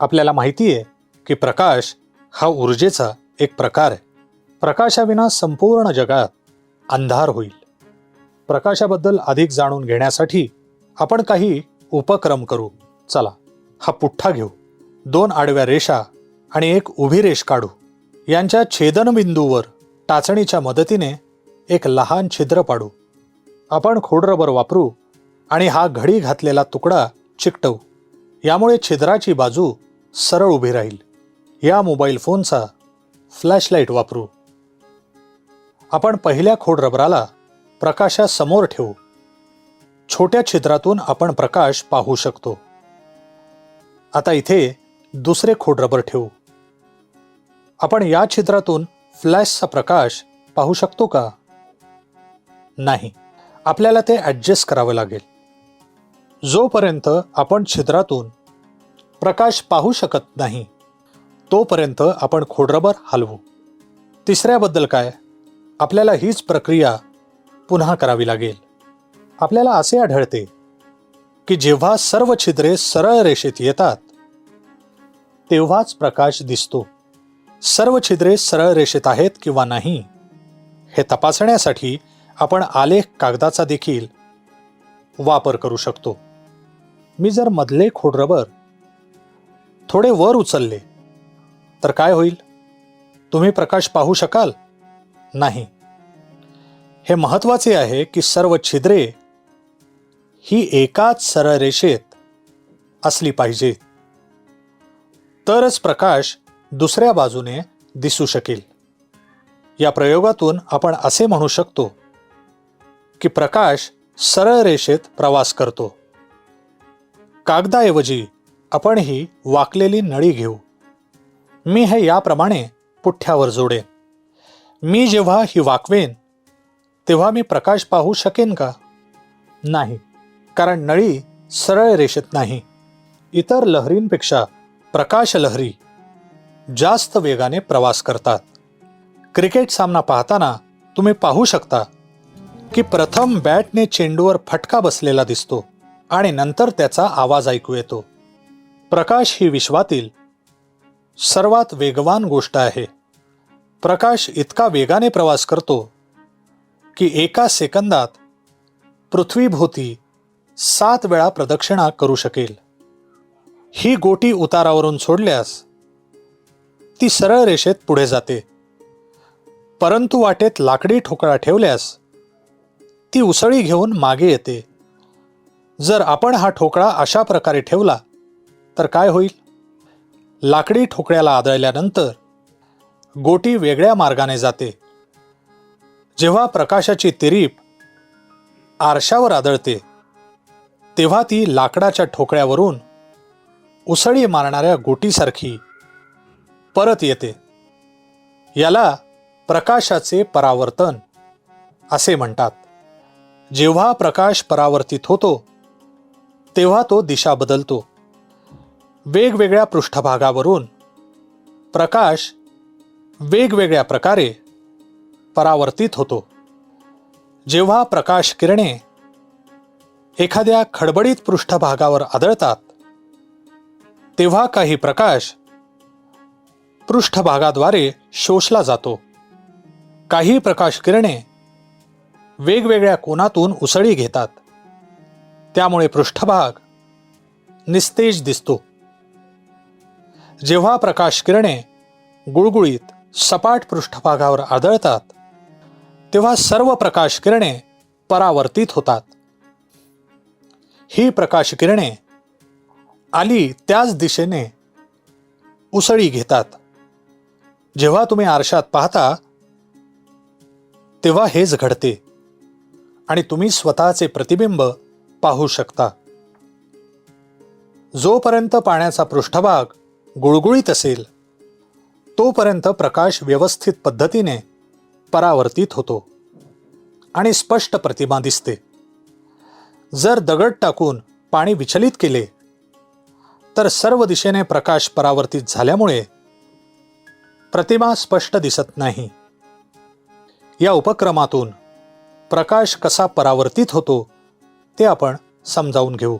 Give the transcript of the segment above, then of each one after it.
आपल्याला माहिती आहे की प्रकाश हा ऊर्जेचा एक प्रकार आहे. प्रकाशाविना संपूर्ण जगात अंधार होईल. प्रकाशाबद्दल अधिक जाणून घेण्यासाठी आपण काही उपक्रम करू. चला हा पुठ्ठा घेऊ. दोन आडव्या रेषा आणि एक उभी रेष काढू. यांच्या छेदनबिंदूवर टाचणीच्या मदतीने एक लहान छिद्र पाडू. आपण खोडरबर वापरू आणि हा घडी घातलेला तुकडा चिकटवू. यामुळे छिद्राची बाजू सरळ उभी राहील. या मोबाईल फोनचा फ्लॅशलाईट वापरू. आपण पहिल्या खोड रबराला प्रकाशासमोर ठेवू. छोट्या छिद्रातून आपण प्रकाश पाहू शकतो. आता इथे दुसरे खोड रबर ठेवू. आपण या छिद्रातून फ्लॅशचा प्रकाश पाहू शकतो का? नाही. आपल्याला ते ॲडजस्ट करावं लागेल. जोपर्यंत आपण छिद्रातून प्रकाश पाहू शकत नाही. तोपर्यंत आपण खोडरबर हलवू. तिसऱ्याबद्दल काय? आपल्याला हीच प्रक्रिया पुन्हा करावी लागेल. आपल्याला असे आढळते की जेव्हा सर्व छिद्रे सरळ रेषेत येतात तेव्हाच प्रकाश दिसतो. सर्व छिद्रे सरळ रेषेत आहेत किंवा नाही हे तपासण्यासाठी आपण आलेख कागदाचा देखील वापर करू शकतो. मी जर मधले खोडरबर थोडे वर उचलले. तर काय होईल? तुम्ही प्रकाश पाहू शकाल? नाही. हे महत्त्वाचे आहे की सर्व छिद्रे ही एकाच सरळ रेषेत असली पाहिजे तरच प्रकाश दुसऱ्या बाजूने दिसू शकेल. या प्रयोगातून आपण असे म्हणू शकतो की प्रकाश सरळ रेषेत प्रवास करतो. कागदाऐवजी आपण ही वाकलेली नळी घेऊ. मी हे याप्रमाणे पुठ्ठ्यावर जोडेन. मी जेव्हा ही वाकवेन तेव्हा मी प्रकाश पाहू शकेन का? नाही कारण नळी सरळ रेषेत नाही. इतर लहरींपेक्षा प्रकाश लहरी जास्त वेगाने प्रवास करतात. क्रिकेट सामना पाहताना तुम्ही पाहू शकता की प्रथम बॅटने चेंडूवर फटका बसलेला दिसतो आणि नंतर त्याचा आवाज ऐकू येतो. प्रकाश ही विश्वातील सर्वात वेगवान गोष्ट आहे. प्रकाश इतका वेगाने प्रवास करतो की एका सेकंदात पृथ्वीभोवती सात वेळा प्रदक्षिणा करू शकेल. ही गोटी उतारावरून सोडल्यास ती सरळ रेषेत पुढे जाते. परंतु वाटेत लाकडी ठोकळा ठेवल्यास ती उसळी घेऊन मागे येते. जर आपण हा ठोकळा अशा प्रकारे ठेवला तर काय होईल? लाकडी ठोकळ्याला आदळल्यानंतर गोटी वेगळ्या मार्गाने जाते. जेव्हा प्रकाशाची तिरीप आरशावर आदळते तेव्हा ती लाकडाच्या ठोकळ्यावरून उसळी मारणाऱ्या गोटीसारखी परत येते. याला प्रकाशाचे परावर्तन असे म्हणतात. जेव्हा प्रकाश परावर्तित होतो तेव्हा तो दिशा बदलतो. वेगवेगळ्या पृष्ठभागावरून प्रकाश वेगवेगळ्या प्रकारे परावर्तित होतो. जेव्हा प्रकाश किरणे एखाद्या खडबडीत पृष्ठभागावर आदळतात तेव्हा काही प्रकाश पृष्ठभागाद्वारे शोषला जातो. काही प्रकाश किरणे वेगवेगळ्या कोनातून उसळी घेतात. त्यामुळे पृष्ठभाग निस्तेज दिसतो. जेव्हा प्रकाश किरणे गुळगुळीत सपाट पृष्ठभागावर आदळतात तेव्हा सर्व प्रकाश किरणे परावर्तित होतात. ही प्रकाश किरणे आली त्याच दिशेने उसळी घेतात. जेव्हा तुम्ही आरशात पाहता तेव्हा हेच घडते आणि तुम्ही स्वतःचे प्रतिबिंब पाहू शकता. जोपर्यंत पाण्याचा पृष्ठभाग गुळगुळीत असेल तोपर्यंत प्रकाश व्यवस्थित पद्धतीने परावर्तित होतो आणि स्पष्ट प्रतिमा दिसते. जर दगड टाकून पाणी विचलित केले तर सर्व दिशेने प्रकाश परावर्तित झाल्यामुळे प्रतिमा स्पष्ट दिसत नाही. या उपक्रमातून प्रकाश कसा परावर्तित होतो ते आपण समजावून घेऊ.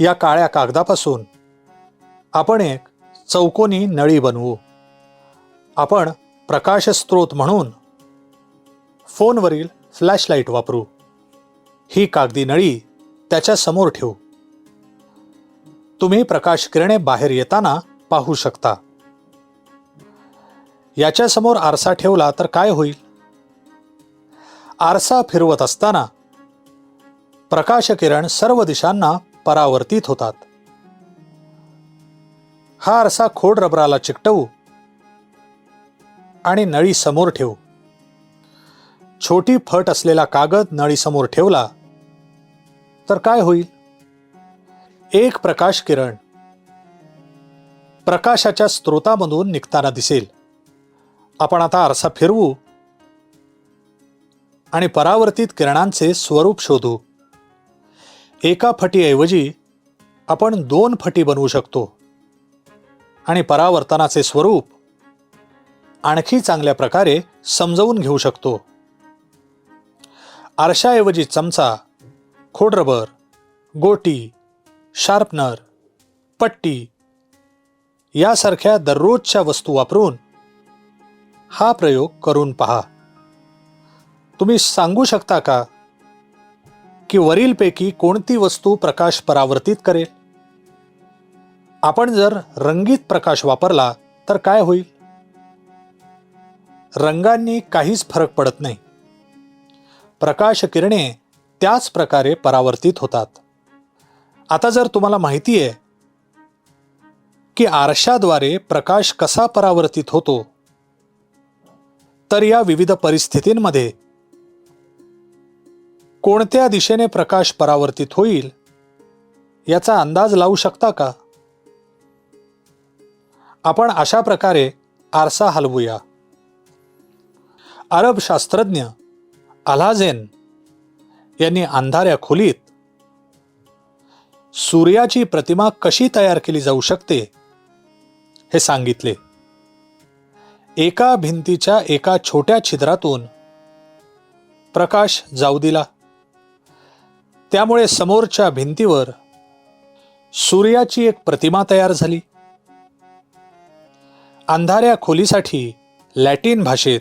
या काळ्या कागदापासून आपण एक चौकोनी नळी बनवू. आपण प्रकाशस्त्रोत म्हणून फोनवरील फ्लॅशलाईट वापरू. ही कागदी नळी त्याच्यासमोर ठेवू. तुम्ही प्रकाश किरणे बाहेर येताना पाहू शकता. याच्यासमोर आरसा ठेवला तर काय होईल? आरसा फिरवत असताना प्रकाशकिरण सर्व दिशांना परावर्तित होतात. हा आरसा खोड रबराला चिकटवू आणि नळी समोर ठेवू. छोटी फट असलेला कागद नळीसमोर ठेवला तर काय होईल? एक प्रकाश किरण प्रकाशाच्या स्रोतामधून निघताना दिसेल. आपण आता आरसा फिरवू आणि परावर्तित किरणांचे स्वरूप शोधू. एका फटीऐवजी आपण दोन फटी बनवू शकतो. आणि परावर्तनाचे स्वरूप आणखी चांगल्या प्रकारे समजवून घेऊ शकतो. आरशाऐवजी चमचा खोडरबर गोटी शार्पनर पट्टी यासारख्या दररोजच्या वस्तू वापरून हा प्रयोग करून पहा. तुम्ही सांगू शकता का की वरीलपैकी कोणती वस्तू प्रकाश परावर्तित करेल? आपण जर रंगीत प्रकाश वापरला तर काय होईल? रंगांनी काहीच फरक पडत नाही. प्रकाश किरणे त्याच प्रकारे परावर्तित होतात. आता जर तुम्हाला माहिती आहे की आरशाद्वारे प्रकाश कसा परावर्तित होतो तर या विविध परिस्थितींमध्ये कोणत्या दिशेने प्रकाश परावर्तित होईल याचा अंदाज लावू शकता का? आपण अशा प्रकारे आरसा हलवूया. अरब शास्त्रज्ञ अल्हाझेन यांनी अंधाऱ्या खोलीत सूर्याची प्रतिमा कशी तयार केली जाऊ शकते हे सांगितले. एका भिंतीच्या एका छोट्या छिद्रातून प्रकाश जाऊ दिला. त्यामुळे समोरच्या भिंतीवर सूर्याची एक प्रतिमा तयार झाली. अंधाऱ्या खोलीसाठी लॅटिन भाषेत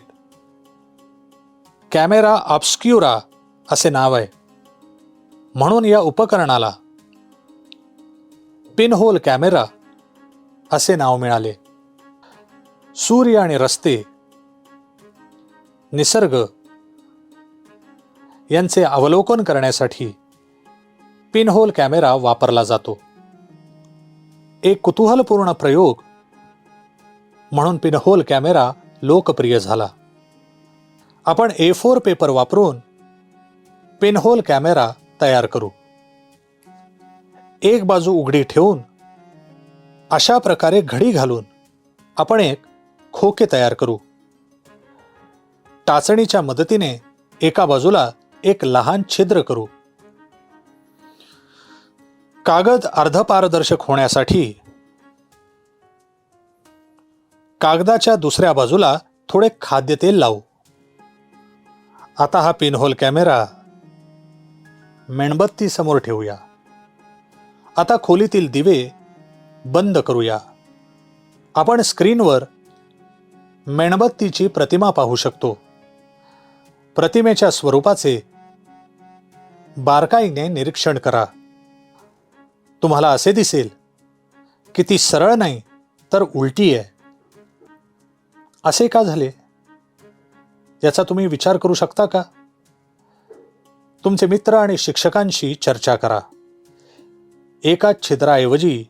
कॅमेरा ऑब्स्क्युरा असे नाव आहे. म्हणून या उपकरणाला पिनहोल कॅमेरा असे नाव मिळाले. सूर्य आणि रस्ते निसर्ग यांचे अवलोकन करण्यासाठी पिनहोल कॅमेरा वापरला जातो. एक कुतूहलपूर्ण प्रयोग म्हणून पिनहोल कॅमेरा लोकप्रिय झाला. आपण ए फोर पेपर वापरून पिनहोल कॅमेरा तयार करू. एक बाजू उघडी ठेवून अशा प्रकारे घडी घालून आपण एक खोके तयार करू. टाचणीच्या मदतीने एका बाजूला एक लहान छिद्र करू. कागद अर्धपारदर्शक होण्यासाठी कागदाच्या दुसऱ्या बाजूला थोडे खाद्यतेल लावू. आता हा पिनहोल कॅमेरा मेणबत्ती समोर ठेवूया. आता खोलीतील दिवे बंद करूया. आपण स्क्रीनवर मेणबत्तीची प्रतिमा पाहू शकतो. प्रतिमेच्या स्वरूपाचे बारकाईने निरीक्षण करा. तुम्हाला असे दिसेल की ती सरळ नाही तर उलटी आहे. असे का झाले? याचा तुम्ही विचार करू शकता का? तुमचे मित्र आणि शिक्षकांशी चर्चा करा. एका छिद्राऐवजी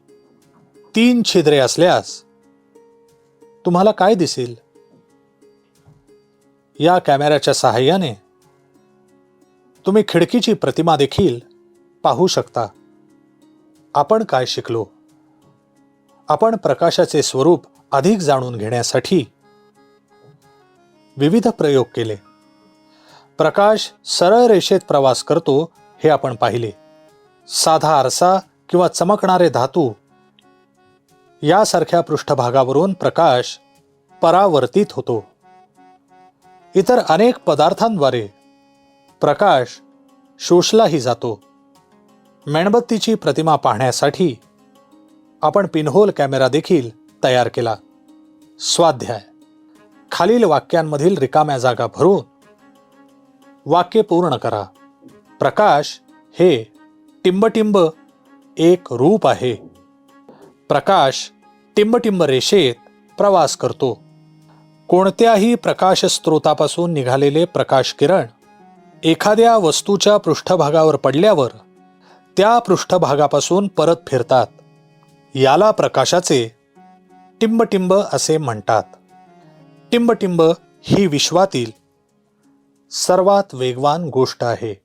तीन छिद्रे असल्यास तुम्हाला काय दिसेल? या कॅमेऱ्याच्या सहाय्याने तुम्ही खिडकीची प्रतिमा देखील पाहू शकता. आपण काय शिकलो? आपण प्रकाशाचे स्वरूप अधिक जाणून घेण्यासाठी विविध प्रयोग केले. प्रकाश सरळ रेषेत प्रवास करतो हे आपण पाहिले. साधा आरसा किंवा चमकणारे धातू यासारख्या पृष्ठभागावरून प्रकाश परावर्तित होतो. इतर अनेक पदार्थांद्वारे प्रकाश शोषलाही जातो. मेणबत्तीची प्रतिमा पाहण्यासाठी आपण पिनहोल कॅमेरा देखील तयार केला. स्वाध्याय खालील वाक्यांमधील रिकाम्या जागा भरून वाक्य पूर्ण करा. प्रकाश हे टिंबटिंब एक रूप आहे. प्रकाश टिंबटिंब रेषेत प्रवास करतो. कोणत्याही प्रकाश स्रोतापासून निघालेले प्रकाश किरण एखाद्या वस्तूच्या पृष्ठभागावर पडल्यावर त्या पृष्ठभागापासून परत फिरतात. याला प्रकाशाचे टिंबटिंब असे म्हणतात. टिंबटिंब ही विश्वातील सर्वात वेगवान गोष्ट आहे.